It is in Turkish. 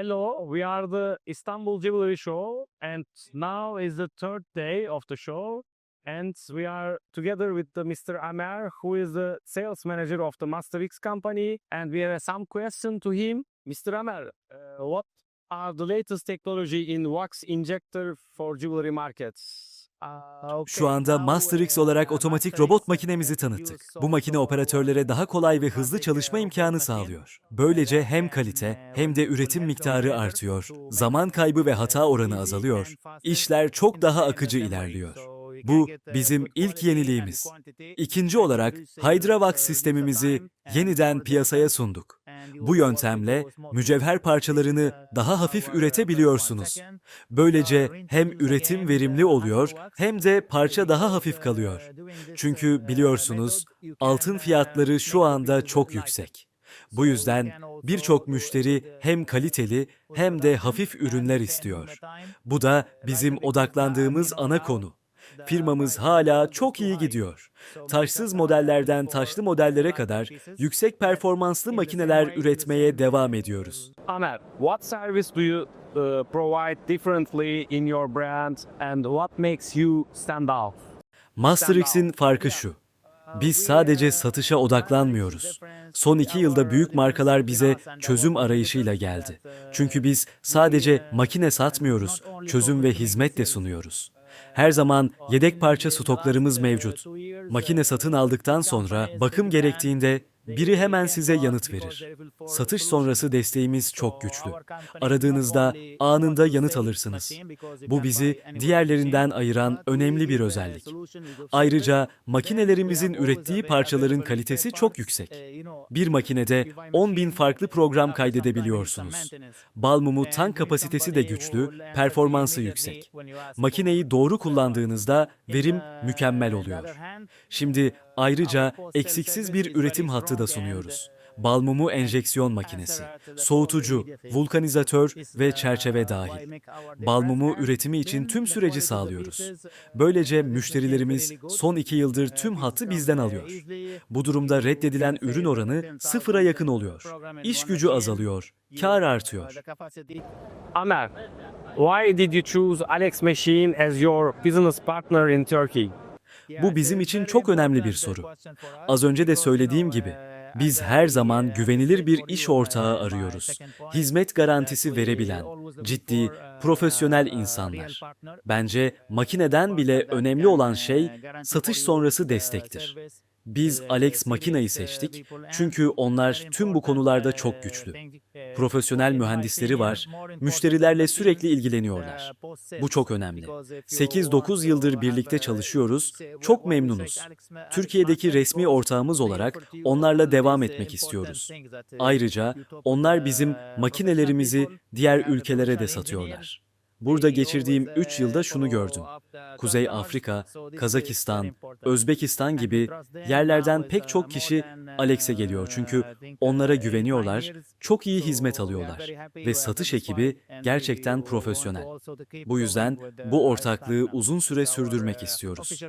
Hello, we are the Istanbul Jewelry Show, and now is the third day of the show. And we are together with Mr. Amer, who is the sales manager of the Master X company. And we have some question to him. Mr. Amer, uh, what are the latest technology in wax injector for jewelry markets? Şu anda now, Master X uh, olarak otomatik robot makinemizi tanıttık. Bu makine operatörlere daha kolay ve hızlı çalışma imkanı sağlıyor. Böylece hem kalite hem de üretim miktarı artıyor, zaman kaybı ve hata oranı azalıyor, işler çok daha akıcı ilerliyor. Bu bizim ilk yeniliğimiz. İkinci olarak uh, sistemimizi yeniden piyasaya sunduk. Bu yöntemle mücevher parçalarını daha hafif üretebiliyorsunuz. Böylece hem üretim verimli oluyor hem de parça daha hafif kalıyor. Çünkü biliyorsunuz altın fiyatları şu anda çok yüksek. Bu yüzden birçok müşteri hem kaliteli hem de hafif ürünler istiyor. Bu da bizim odaklandığımız ana konu. Firmamız hala çok iyi gidiyor. Taşsız modellerden taşlı modellere kadar yüksek performanslı makineler üretmeye devam ediyoruz. Amer, what service do you uh, provide differently in your brand and what makes you stand out? Master X'in farkı şu. Biz sadece satışa odaklanmıyoruz. Son iki yılda büyük markalar bize çözüm arayışıyla geldi. Çünkü biz sadece makine satmıyoruz, çözüm ve hizmet de sunuyoruz. Her zaman yedek parça stoklarımız mevcut. Makine satın aldıktan sonra bakım gerektiğinde biri hemen size yanıt verir. Satış sonrası desteğimiz çok güçlü. Aradığınızda anında yanıt alırsınız. Bu bizi diğerlerinden ayıran önemli bir özellik. Ayrıca makinelerimizin ürettiği parçaların kalitesi çok yüksek. Bir makinede 10 bin farklı program kaydedebiliyorsunuz. Bal mumu tank kapasitesi de güçlü, performansı yüksek. Makineyi doğru kullandığınızda verim mükemmel oluyor. Şimdi ayrıca eksiksiz bir üretim hattı da sunuyoruz. Bal mumu enjeksiyon makinesi, soğutucu, vulkanizatör ve çerçeve dahil. Bal mumu üretimi için tüm süreci sağlıyoruz. Böylece müşterilerimiz son iki yıldır tüm hattı bizden alıyor. Bu durumda reddedilen ürün oranı sıfıra yakın oluyor. İş gücü azalıyor, kar artıyor. Amer, why did you choose Alex Machine as your business partner in Turkey? Bu bizim için çok önemli bir soru. Az önce de söylediğim gibi, biz her zaman güvenilir bir iş ortağı arıyoruz. Hizmet garantisi verebilen, ciddi, profesyonel insanlar. Bence makineden bile önemli olan şey satış sonrası destektir. Biz Alex Makina'yı seçtik çünkü onlar tüm bu konularda çok güçlü. Profesyonel mühendisleri var, müşterilerle sürekli ilgileniyorlar. Bu çok önemli. 8-9 yıldır birlikte çalışıyoruz, çok memnunuz. Türkiye'deki resmi ortağımız olarak onlarla devam etmek istiyoruz. Ayrıca onlar bizim makinelerimizi diğer ülkelere de satıyorlar. Burada geçirdiğim 3 yılda şunu gördüm. Kuzey Afrika, Kazakistan, Özbekistan gibi yerlerden pek çok kişi Alex'e geliyor çünkü onlara güveniyorlar, çok iyi hizmet alıyorlar ve satış ekibi gerçekten profesyonel. Bu yüzden bu ortaklığı uzun süre sürdürmek istiyoruz.